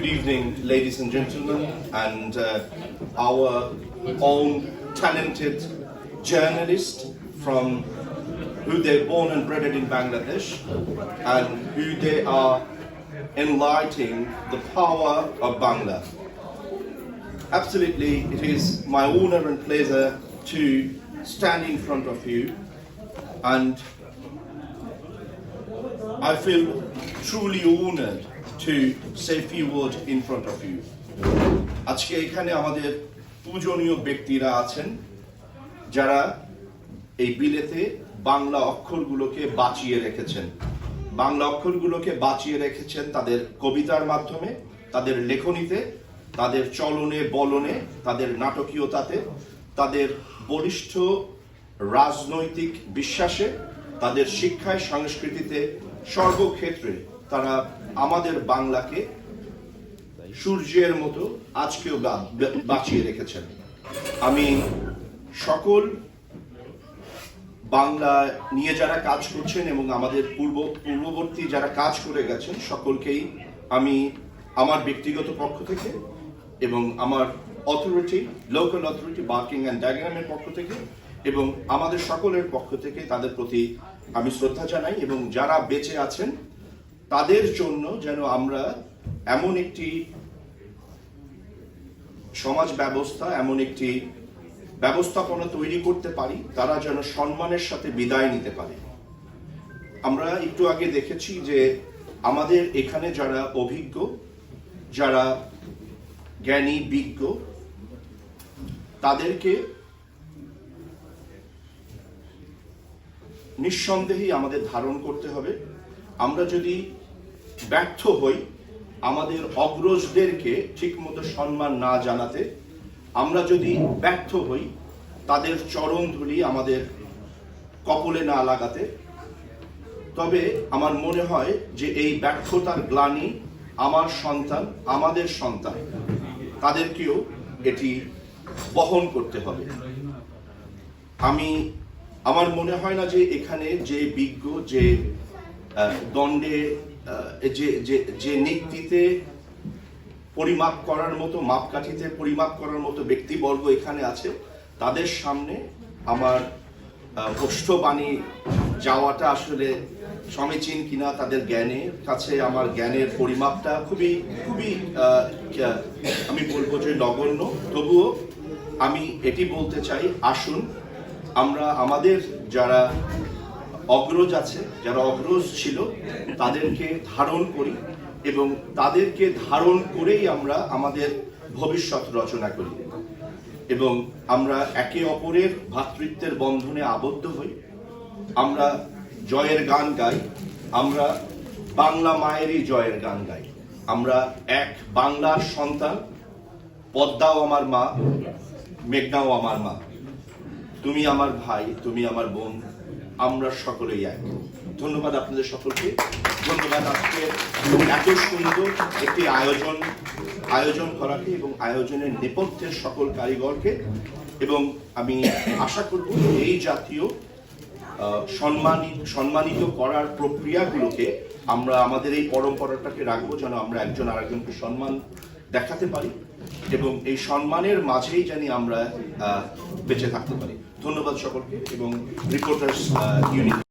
Good evening, ladies and gentlemen, and uh, our own talented journalist from who they're born and bred in Bangladesh, and who they are enlightening the power of Bangla. Absolutely, it is my honor and pleasure to stand in front of you and I feel truly honored a few words in front of you. আজকে এখানে আমাদের পূজনীয় ব্যক্তিরা আছেন, যারা এই বিলেতে বাংলা অক্ষরগুলোকে বাঁচিয়ে রেখেছেন বাংলা অক্ষরগুলোকে বাঁচিয়ে রেখেছেন তাদের কবিতার মাধ্যমে, তাদের লেখনীতে, তাদের চলনে, বলনে, তাদের নাটকীয়তাতে, তাদের বলিষ্ঠ রাজনৈতিক বিশ্বাসে, তাদের শিক্ষায়, সংস্কৃতিতে সর্বক্ষেত্রে তারা আমাদের বাংলাকে সূর্যের মতো আজকেও বাঁচিয়ে রেখেছেন। আমি সকল বাংলা নিয়ে যারা কাজ করছেন এবং আমাদের পূর্ব, পূর্ববর্তী যারা কাজ করে গেছেন, সকলকেই আমি আমার ব্যক্তিগত পক্ষ থেকে এবং আমার authority local authority barking and ডায়াগ্রামের পক্ষ থেকে এবং আমাদের সকলের পক্ষ থেকে তাদের প্রতি আমি শ্রদ্ধা জানাই এবং যারা বেঁচে আছেন তাদের জন্য যেন আমরা এমন একটি সমাজ ব্যবস্থা, এমন একটি ব্যবস্থাপনা তৈরি করতে পারি, তারা যেন সম্মানের সাথে বিদায় নিতে পারে। আমরা একটু আগে দেখেছি যে আমাদের এখানে যারা অভিজ্ঞ, যারা জ্ঞানী, বিজ্ঞ, তাদেরকে নিঃসন্দেহেই আমাদের ধারণ করতে হবে। আমরা যদি ব্যর্থ হই, আমাদের অগ্রজদেরকে ঠিকমতো সম্মান না জানাতে, আমরা যদি ব্যর্থ হই, তাদের চরণ ধুলি আমাদের কপলে না লাগাতে, তবে আমার মনে হয় যে এই ব্যর্থতার গ্লানি আমার সন্তান, আমাদের সন্তান, তাদেরকেও এটি বহন করতে হবে। আমি, আমার মনে হয় না যে এখানে যে বিজ্ঞ, যে দণ্ডে যে যে নীতিতে পরিমাপ করার মতো, মাপকাঠিতে পরিমাপ করার মতো ব্যক্তিবর্গ এখানে আছে, তাদের সামনে আমার ওষ্ঠবাণী যাওয়াটা আসলে সমীচীন কিনা তাদের জ্ঞানের কাছে আমার জ্ঞানের পরিমাপটা খুবই খুবই আমি বলব যে নগণ্য। তবুও আমি এটি বলতে চাই, আসুন, আমরা আমাদের যারা অগ্রজ আছে, যারা অগ্রজ ছিল, তাদেরকে ধারণ করি এবং তাদেরকে ধারণ করেই আমরা আমাদের ভবিষ্যৎ রচনা করি। এবং আমরা একে অপরের ভ্রাতৃত্বের বন্ধনে আবদ্ধ হই। আমরা জয়ের গান গাই, আমরা বাংলা মায়েরই জয়ের গান গাই। আমরা এক বাংলার সন্তান, পদ্মাও আমার মা, মেঘনাও আমার মা। তুমি আমার ভাই, তুমি আমার বোন আমরা সকলেই এক। ধন্যবাদ আপনাদের সকলকে। ধন্যবাদ আজকে এত সুন্দর একটি আয়োজন আয়োজন করাকে এবং আয়োজনের নেপথ্যের সকল কারিগরকে। এবং আমি আশা করব এই জাতীয় সম্মানিত সম্মানিত করার প্রক্রিয়াগুলোকে আমরা আমাদের এই পরম্পরাটাকে রাখব, যেন আমরা একজন আরেকজনকে সম্মান দেখাতে পারি এবং এই সম্মানের মাঝেই জানি আমরা বেঁচে থাকতে পারি। ধন্যবাদ সকলকে এবং রিপোর্টার্স ইউনিট